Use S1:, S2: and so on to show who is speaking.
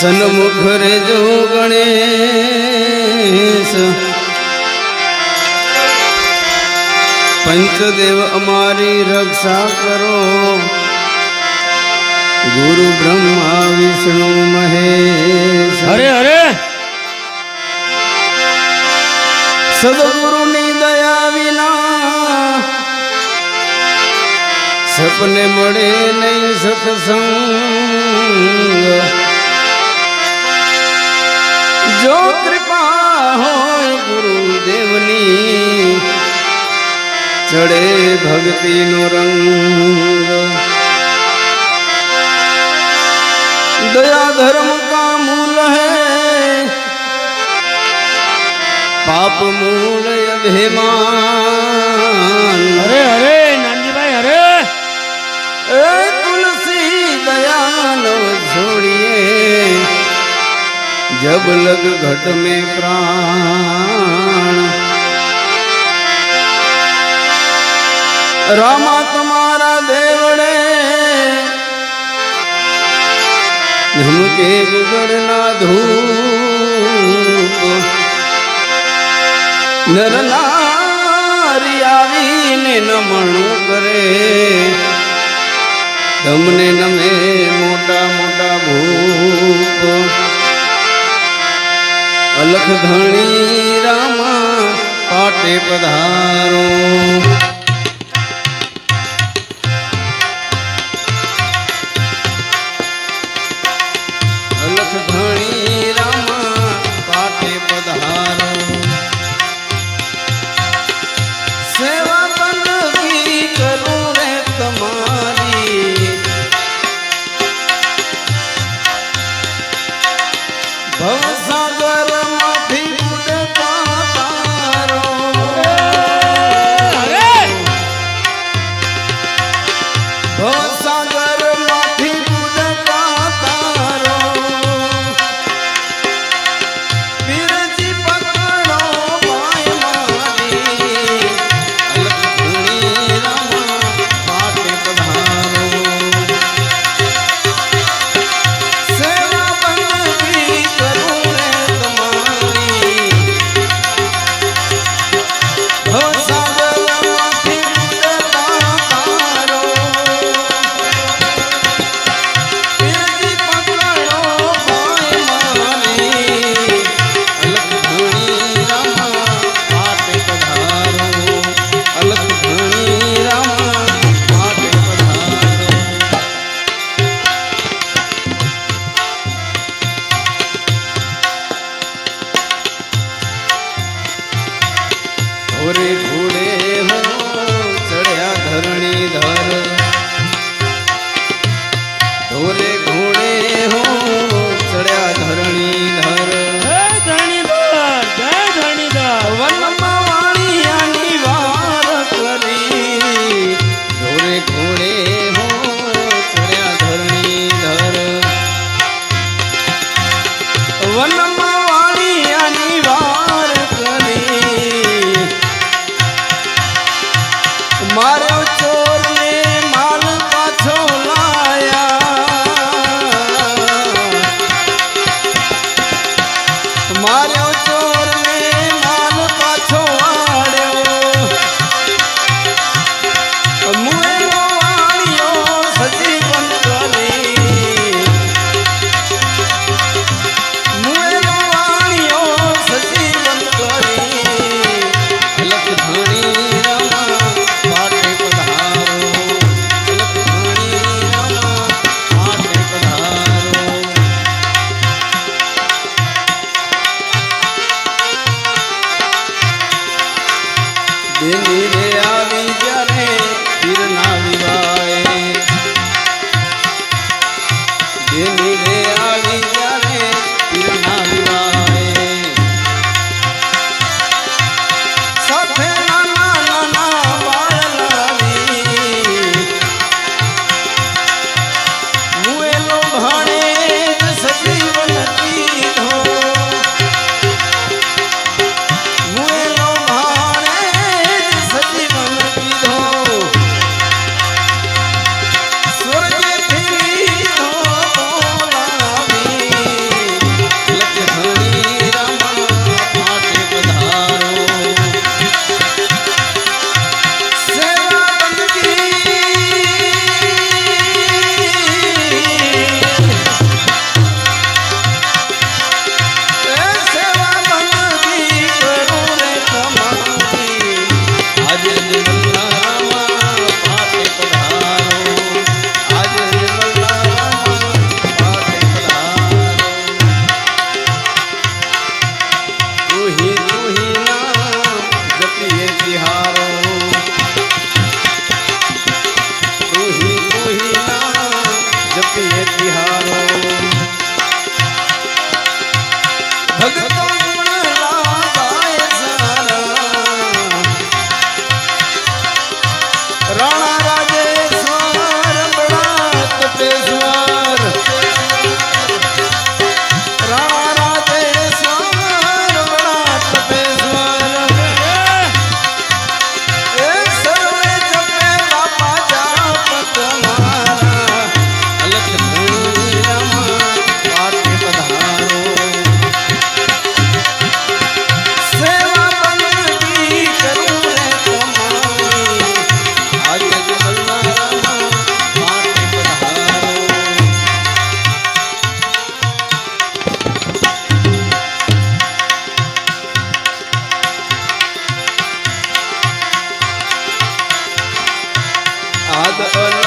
S1: સન્મુખ રે જો ગણેશ. પંચદેવ અમારી રક્ષા કરો. ગુરુ બ્રહ્મા વિષ્ણુ મહેશ.
S2: હરે હરે.
S1: સદગુરુની દયા વિના સપને મળે નહીં સત્સંગ. જો કૃપા હો ગુરુદેવની ચડે ભક્તિનો રંગ. દયા ધર્મ કા મૂલ હે? પાપ મૂળ અભિમાન.
S2: અરે અરે નાનજીભાઈ અરે.
S1: એ તુલસી દયાનો છોડીએ જબ લગ ઘટ મે પ્રાણ. રામા તમારા દેવડે ધમકે ગુગળના ધૂપ. નરનારી આવીને નમણું કરે. તમને નમે મોટા મોટા ભૂપ. અલખ ધણી રામા પાટે પધારો. 哦。the